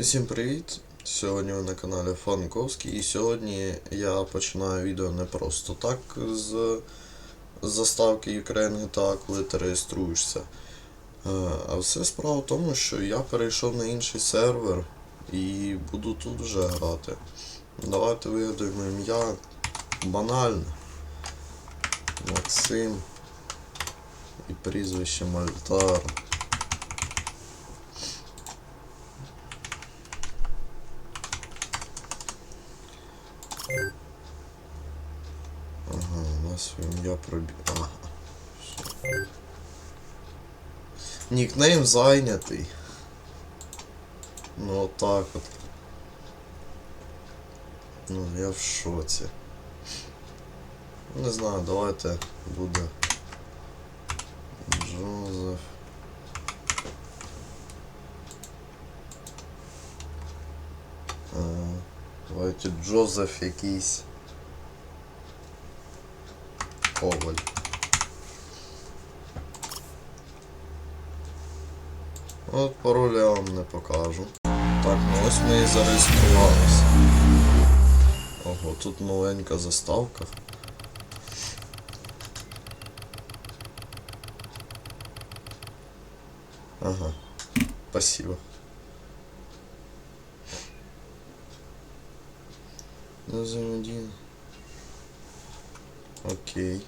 Усім привіт! Сьогодні ви на каналі Фанковський і сьогодні я починаю відео не просто так з з заставки Ukraine GTA, коли ти реєструєшся. Е, А все справа в тому, що я перейшов на інший сервер і буду тут вже грати. Давайте вигадаємо ім'я банальне. Максим і прізвище Мальтар. Ага, у нас ім'я. Ага. Нікнейм зайнятий. Ну отак от. Ну, я в шоці. Не знаю, давайте буде. Джозеф. Давайте Джозеф якийсь. Коваль. От пароль я вам не покажу. Так, ну ось ми і зареєструвалися. Ого, тут маленька заставка. Ага, спасибо. Взаимодействие. Окей.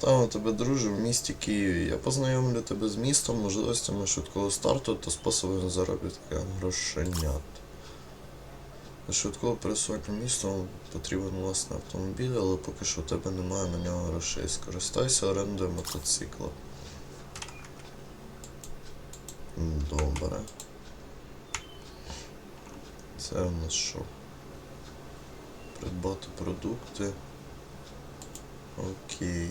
Там у тебе друже в місті Києві. Я познайомлю тебе з містом, можливостями швидкого старту та способами заробітка грошенят. Для швидкого пересування містом потрібен власний автомобіль, але поки що у тебе немає на нього грошей. Скористайся орендою мотоцикла. Добре. Це в нас що? Придбати продукти. Окей.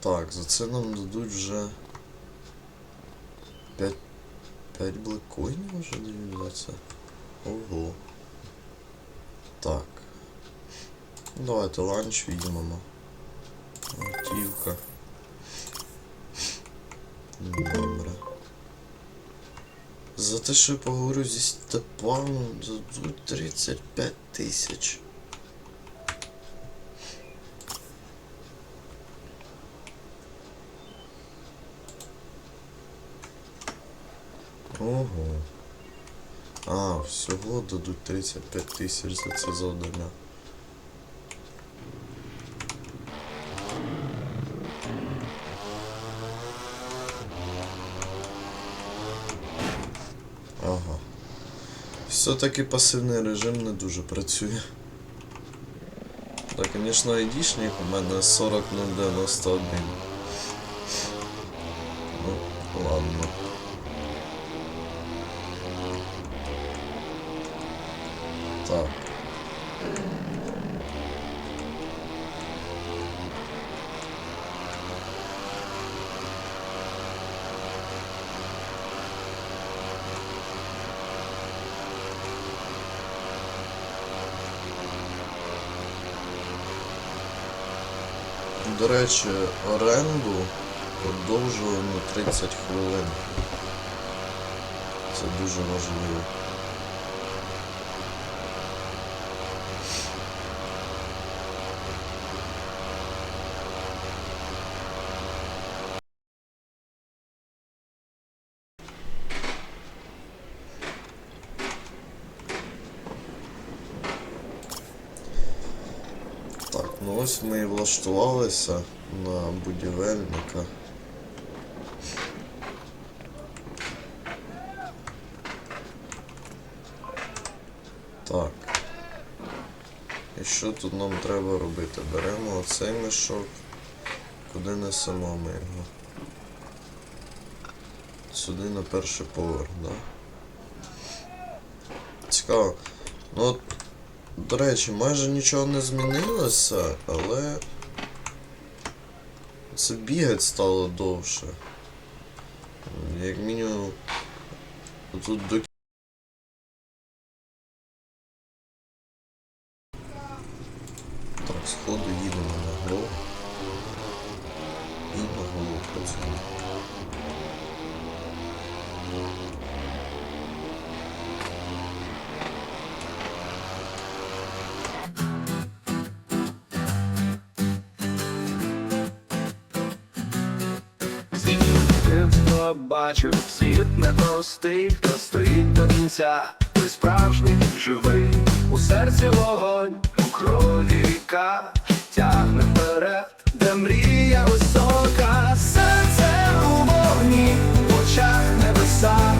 Так, за це нам дадуть вже 5, 5 блекоїнів вже дають. Ого. Так. Ну, Давайте ланч візьмемо. Готівка. Добре. За те, що я поговорю зі Степаном, дадуть 35 тисяч. Ого. А, всього дадуть 35 тисяч за це завдання. Все-таки пасивний режим не дуже працює. Так, звісно, айдішник у мене 40091. Ну, ладно. Так. До речі, оренду продовжую на 30 хвилин. Це дуже важливо. Так, ну ось ми і влаштувалися на будівельника. Так. І що тут нам треба робити? Беремо оцей мішок. Куди несемо ми його? Сюди на перший поверх, да? Цікаво. Ну от до речі, майже нічого не змінилося, але це бігать стало довше. Як мінімум тут до Так, сходу їдемо на голову. Бачив світ непростий, хто стоїть до кінця, ти справжній живий, у серці вогонь, у крові ріка, тягне вперед, де мрія висока, серце у вогні, в очах небеса,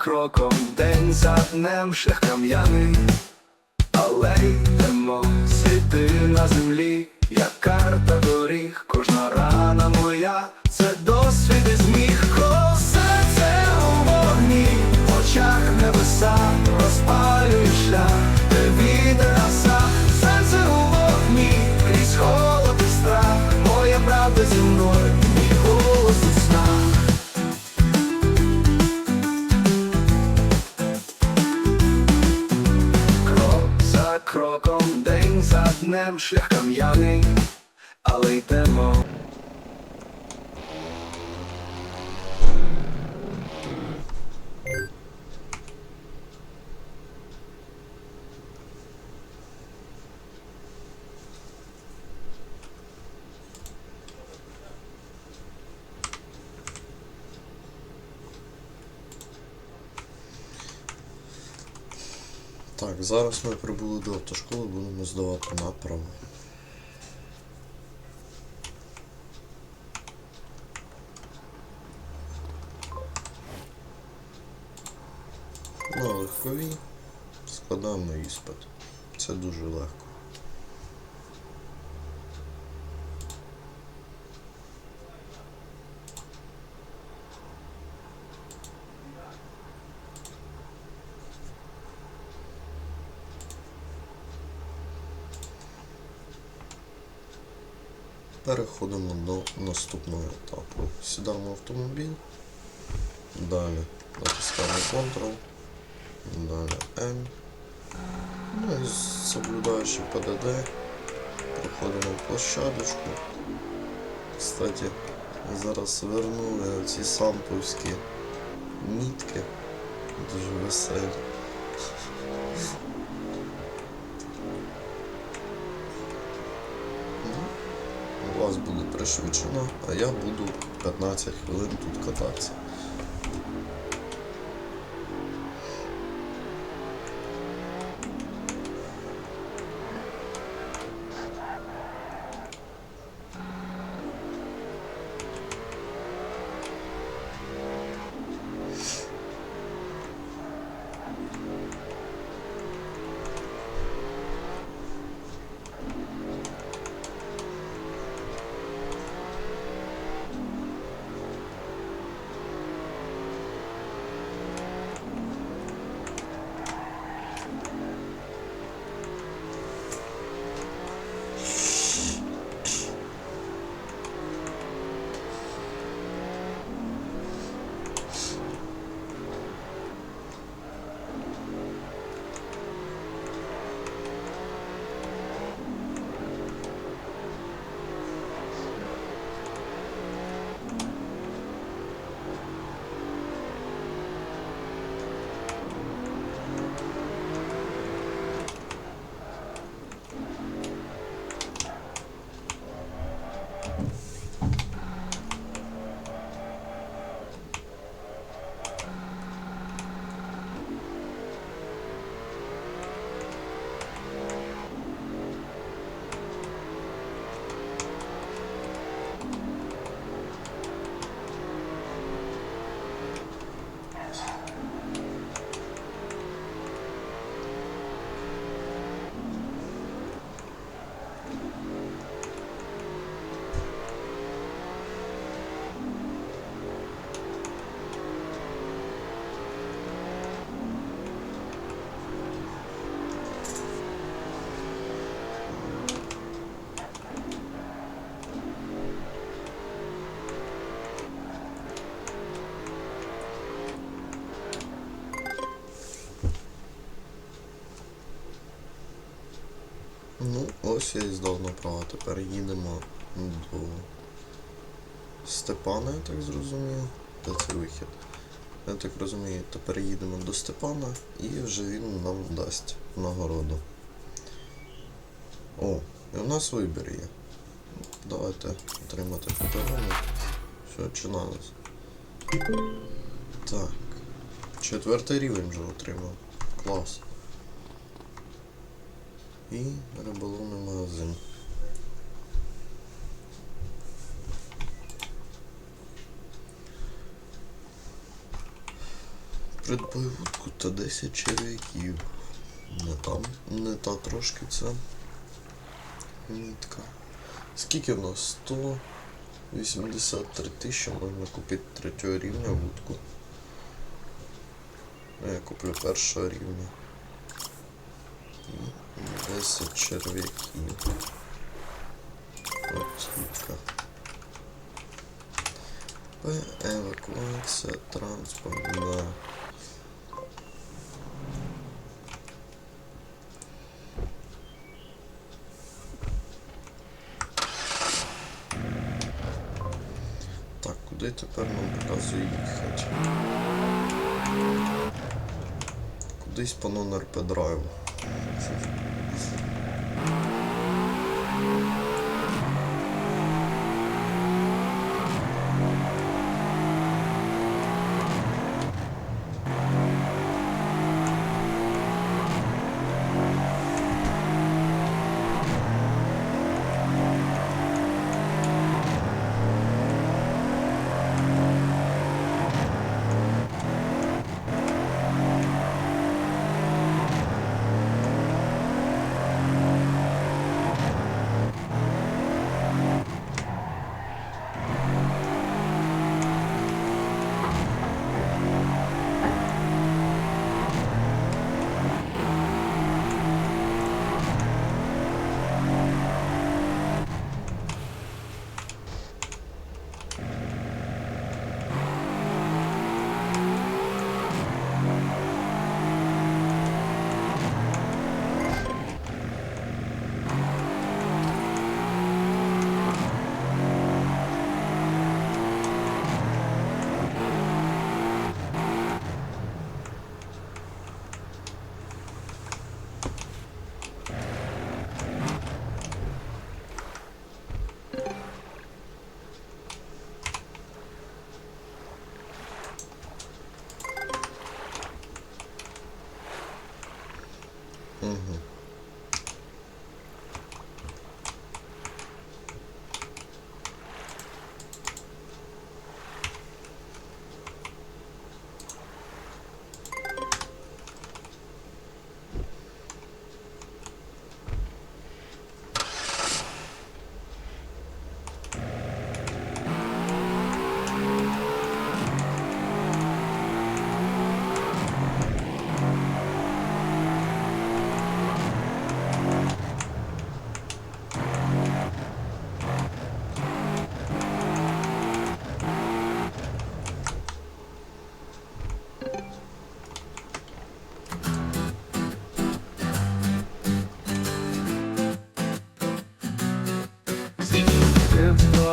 кроком, день за днем, шлях кам'яний, але йдемо сліди на землі, як карта доріг, кожна рана моя, це досвід і зміг, за шляхом явний, але йдемо. Так, зараз ми прибули до автошколи, будемо здавати направо. На легковій складаємо іспит. Це дуже легко. Переходимо до наступного етапу. Сідаємо в автомобіль, далі натискаємо Ctrl, далі N. Ну і соблюдаючи ПДД, проходимо площадочку. Кстати, зараз вернули ці самповські мітки. Дуже веселі. У вас пришвидшено, а я буду 15 хвилин тут кататися. Ось я і здав направо. Тепер їдемо до Степана, я так зрозумів. Де це вихід? Я так розумію, тепер їдемо до Степана і вже він нам дасть нагороду. О, і у нас вибір є. Давайте отримати подарунок. Все, починалось. Так. Четвертий рівень вже отримав. Клас. І риболовний магазин. Придбай вудку та 10 черв'яків. Не там, не та трошки це. Мітка. Скільки в нас? 183 тисячі можна купити третього рівня вудку. Ну, Я куплю першого рівня. І 10 черв'яків. От. П. Евакуація, транспорт, да. Так, куди тепер нам показує їхати? Кудись по нон-РП драйву. Thank you.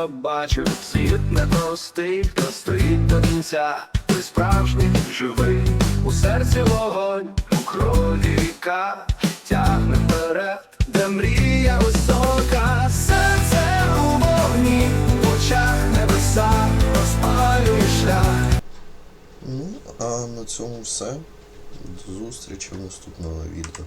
Бачив світ непростий, хто стоїть до кінця, ти справжній живий, у серці вогонь, у крові ріка, тягне вперед, де мрія висока, серце у вогні, в очах небеса, розпалює шлях. Ну, а на цьому все. До зустрічі в наступному відео.